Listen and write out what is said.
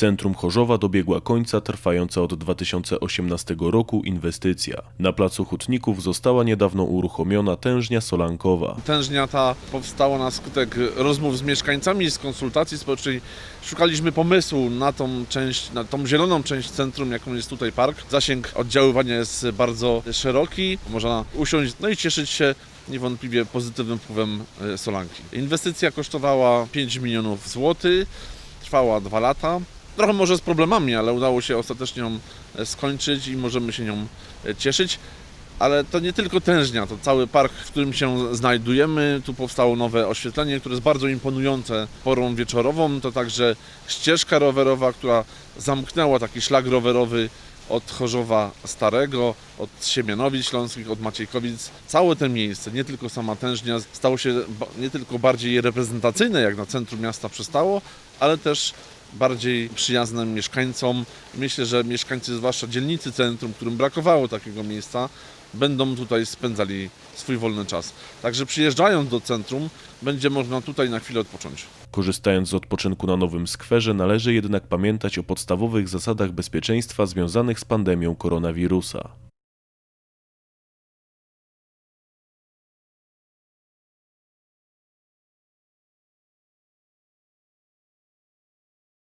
Centrum Chorzowa dobiegła końca trwająca od 2018 roku inwestycja. Na placu Hutników została niedawno uruchomiona tężnia solankowa. Tężnia ta powstała na skutek rozmów z mieszkańcami, z konsultacji społecznej. Szukaliśmy pomysłu na tą część, na tą zieloną część centrum, jaką jest tutaj park. Zasięg oddziaływania jest bardzo szeroki. Można usiąść no i cieszyć się niewątpliwie pozytywnym wpływem e, solanki. Inwestycja kosztowała 5 milionów złotych, trwała 2 lata. Trochę może z problemami, ale udało się ostatecznie ją e, skończyć i możemy się nią e, cieszyć. Ale to nie tylko tężnia, to cały park, w którym się znajdujemy. Tu powstało nowe oświetlenie, które jest bardzo imponujące porą wieczorową. To także ścieżka rowerowa, która zamknęła taki szlak rowerowy od Chorzowa Starego, od Siemianowic Śląskich, od Maciejkowic. Całe to miejsce, nie tylko sama tężnia, stało się nie tylko bardziej reprezentacyjne, jak na centrum miasta przystało, ale też bardziej przyjazne mieszkańcom. Myślę, że mieszkańcy, zwłaszcza dzielnicy centrum, którym brakowało takiego miejsca, będą tutaj spędzali swój wolny czas. Także przyjeżdżając do centrum, będzie można tutaj na chwilę odpocząć. Korzystając z odpoczynku na nowym skwerze, należy jednak pamiętać o podstawowych zasadach bezpieczeństwa związanych z pandemią koronawirusa.